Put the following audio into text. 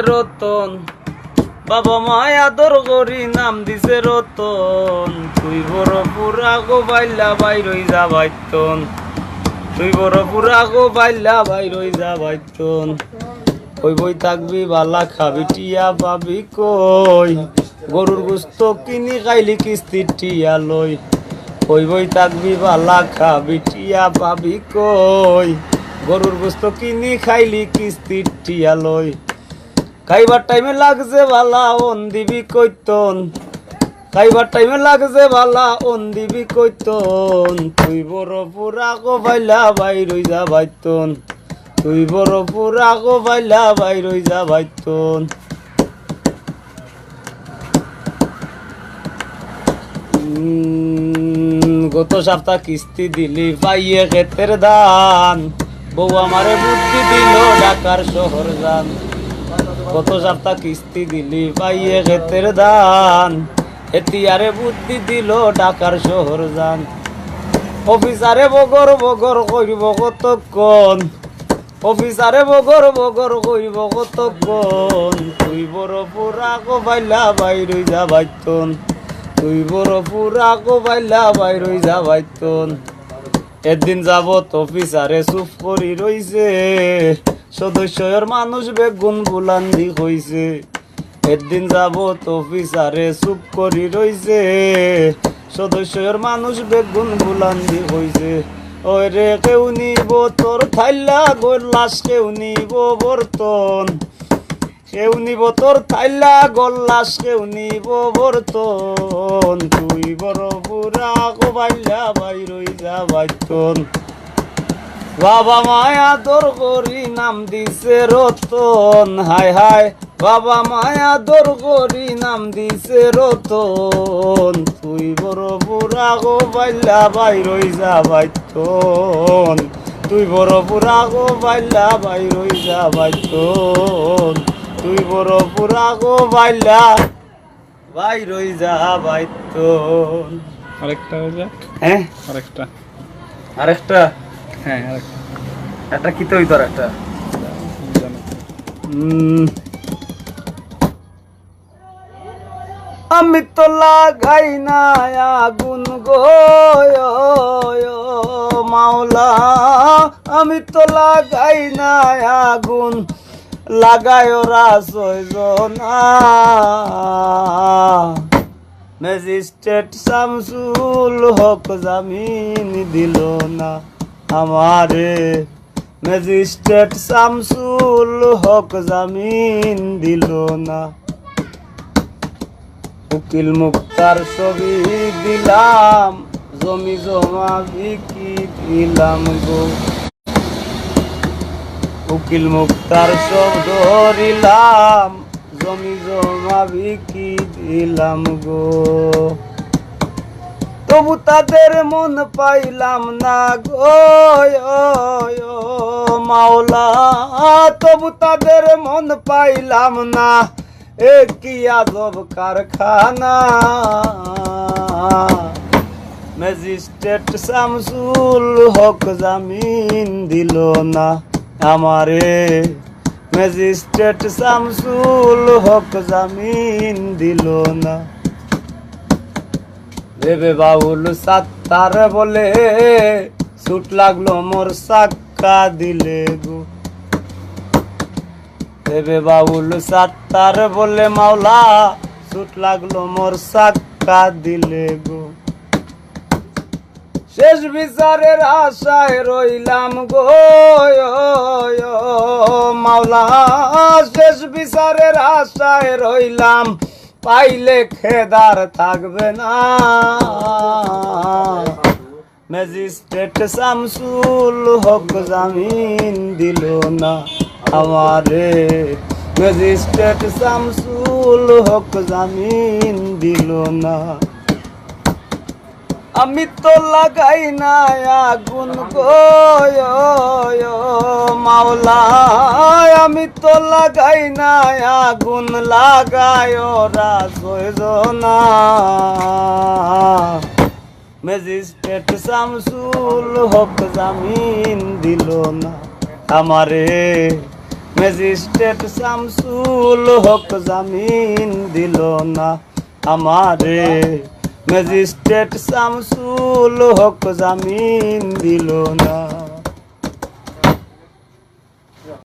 রতন। বাবা মায় আদর করি, নাম দিছে রতন। তুই বড় পুরা গো বাইলা বাইরই যা বাইতন। তুই বড় পুরা গো বাইলা বাইরই যা বাইতন। কই বই থাকবি, বালা খাবি, টিয়া পাবি কই? গরুর গুস্ত কিনি খাইলি কিস্তির টিয়া লই। কই বই থাকবি, বালা খাবি, টিয়া পাবি কই? গরুর গোস্ত কিনি খাইলি কিস্তির টিয়া লই। খাইবার টাইমে লাগছে বালা অন দিবি কৈতন খাইবার টাইমে লাগছে বালা অন দিবি কৈতন তুই বড় পুরা গো বাইলা বাইরই যা বাইতন তুই বড় পুরা গো বাইলা বাইরই যা বাইতন উম, গত সপ্তাহ কিস্তি দিলি পাইয়ে ক্ষেতের দান বউ আমারে বুদ্ধি দিল ঢাকার শহর যান গত সপ্তাহ কিস্তি দিলি পাইয়ে ক্ষেতের দান। এতিয়ারে বুদ্ধি দিল ঢাকার শহর যান। অফিসারে বগর বগর করিব কতক্ষণ? অফিসারে বগর বগর করিব কতক্ষণ? তুই বড় পুরা কো বাইলা বাইরই যা বাইতন তুই বড় পুরা কো বাইলা বাইরই যা বাইতন একদিন যাবত অফিসারে চুপ করি রইছে। সদস্যর মানুষ বেগুন বুলান্দি হইছে। একদিন যাবত অফিসারে চুপ করি রইছে। সদস্যর মানুষ বেগুন বুলান্দি হইছে। ওই রে কেউ নিব তোর থাইলা গোর লাশ কেউ নিব বর্তন। কেউ নিব তোর থাইলা গল্লাস কেউ নিব বর্তন। তুই বড় বুড়া গো বাইলা বাইরই যা বাইতন বাবা মায়া তোর করি নাম দিছে রতন। হায় হায় বাবা মায়া তোর করি নাম দিছে রতন। তুই বড় বুড়া গো বাইলা বাইরই যা বাইতন। তুই বড় বুড়া গো বাইলা বাইরই যা বাইতন। তুই বড় বুড়া গো বাইলা বাইরই যা বাইতন। আরেকটা হয়ে যাক। হ্যাঁ? আরেকটা। আরেকটা? হ্যাঁ। একটা কি তো তোর একটা? আমি তো লাগাই না আগুন গো মাওলা। আমি তো লাগাই না আগুন, লাগায় ছয়জনা ম্যাজিস্ট্রেট শামসুল হক জামিন দিল না। আমারে ম্যাজিস্ট্রেট শামসুল হক জামিন দিল না। উকিল মুক্তার ছবি দিলাম, জমি জমা বিকি দিলাম গো। উকিল মুক্তার সব ধরিলাম, জমি জমা বিকি দিলাম গো। তবু তাদের মন পাইলাম না গো মাওলা। তবু তাদের মন পাইলাম না, এ কি আজব কারখানা। ম্যাজিস্ট্রেট শামসুল হক জামিন দিল না আমারে। ম্যাজিস্ট্রেট শামসুল হক জামিন দিল না। ভেবে বাউল সাত্তার বলে। ছুট লাগল মোর সাক্কা দিলে গো। ভেবে বাউল সাত্তার বলে মাওলা ছুট লাগল মোর সাক্কা দিলে গো। শেষ বিচারের আশায় রইলাম গো। মাওলা, শেষ বিচারের আশায় রইলাম পাইলে খেদার থাকবে না। ম্যাজিস্ট্রেট শামসুল হক জামিন দিল না আমারে। ম্যাজিস্ট্রেট শামসুল হক জামিন দিল না। আমি তো লাগাই না আগুন মাওলা। আমি তো লাগাই না আগুন লাগায় ওরা না। ম্যাজিস্ট্রেট শামসুল হক জামিন দিল না আমারে। ম্যাজিস্ট্রেট শামসুল হক জামিন দিল না আমারে। ম্যাজিস্ট্রেট শামসুল হক জামিন দিল না।